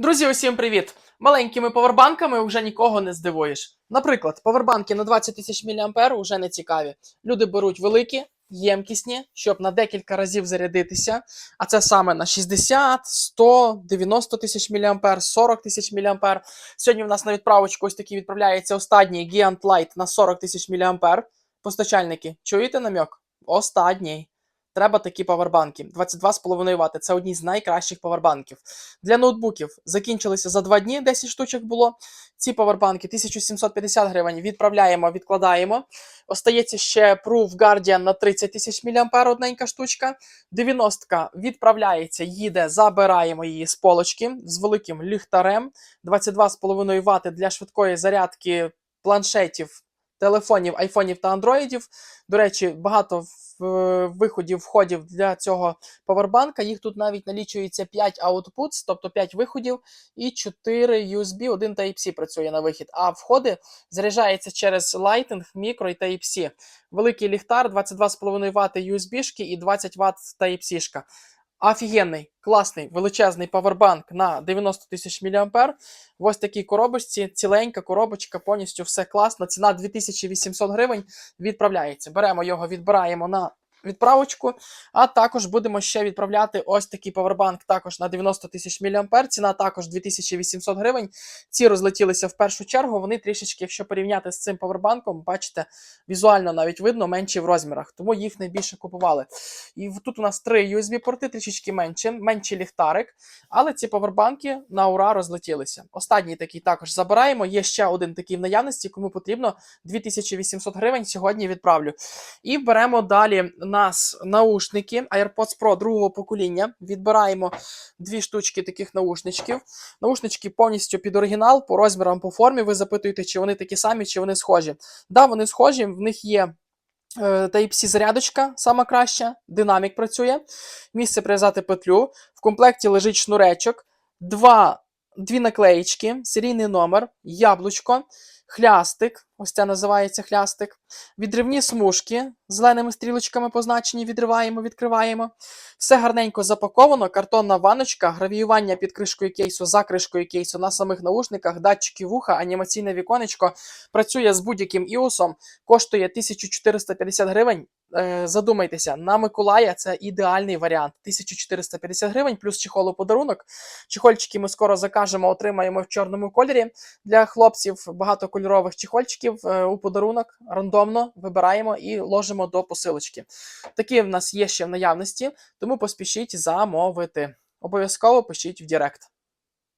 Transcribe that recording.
Друзі, усім привіт! Маленькими повербанками вже нікого не здивуєш. Наприклад, повербанки на 20 тисяч мА вже не цікаві. Люди беруть великі, ємкісні, щоб на декілька разів зарядитися. А це саме на 60, 100, 90 тисяч мА, 40 тисяч мА. Сьогодні в нас на відправочку ось такий відправляється останній Giant Light на 40 тисяч мА. Постачальники, чуєте намек? Останній. Треба такі павербанки. 22,5 Вт. Це одні з найкращих павербанків. Для ноутбуків закінчилися за 2 дні, 10 штучок було. Ці павербанки 1750 гривень відправляємо, відкладаємо. Остається ще Proof Guardian на 30 тисяч мА, одненька штучка. 90-ка відправляється, їде, забираємо її з полочки з великим ліхтарем. 22,5 Вт для швидкої зарядки планшетів, телефонів, айфонів та андроїдів. До речі, багато виходів, входів для цього павербанка. Їх тут навіть налічується 5 outputs, тобто 5 виходів, і 4 USB, один Type-C працює на вихід. А входи заряджається через Lightning, Micro і Type-C. Великий ліхтар, 22,5 Вт USB-шки і 20 Вт Type-C-шка. Офігенний, класний, величезний павербанк на 90 тисяч мА. В ось такій коробочці, ціленька коробочка, повністю все класно. Ціна 2800 гривень відправляється. Беремо його, відбираємо на відправочку, а також будемо ще відправляти ось такий павербанк також на 90 тисяч мА. Ціна також 2800 гривень. Ці розлетілися в першу чергу. Вони трішечки, якщо порівняти з цим павербанком, бачите, візуально навіть видно менші в розмірах, тому їх найбільше купували. І тут у нас три USB-порти, трішечки менше, менший ліхтарик, але ці павербанки на ура розлетілися. Останній такий також забираємо. Є ще один такий в наявності, кому потрібно 2800 гривень. Сьогодні відправлю. І беремо далі нас наушники AirPods Pro другого покоління. Відбираємо дві штучки таких наушничків. Наушнички повністю під оригінал, по розмірам, по формі. Ви запитуєте, чи вони такі самі, чи вони схожі. Да, вони схожі, в них є. е, Type-C зарядочка, сама краща, динамік працює. Місце прив'язати петлю. В комплекті лежить шнуречок, два, дві наклеїчки, серійний номер, яблучко, хлястик. Ось це називається хлястик. Відривні смужки зеленими стрілочками позначені, відриваємо, відкриваємо. Все гарненько запаковано, картонна ваночка, гравіювання під кришкою кейсу, за кришкою кейсу на самих наушниках, датчики вуха, анімаційне віконечко. Працює з будь-яким іосом, коштує 1450 гривень. Е, задумайтеся, на Миколая це ідеальний варіант. 1450 гривень плюс чехол у подарунок. Чехольчики ми скоро закажемо, отримаємо в чорному кольорі для хлопців. Багатокольорових чехольчиків е, у подарунок рандомно вибираємо і ложимо до посилочки. Такі в нас є ще в наявності, тому поспішіть замовити. Обов'язково пишіть в Директ.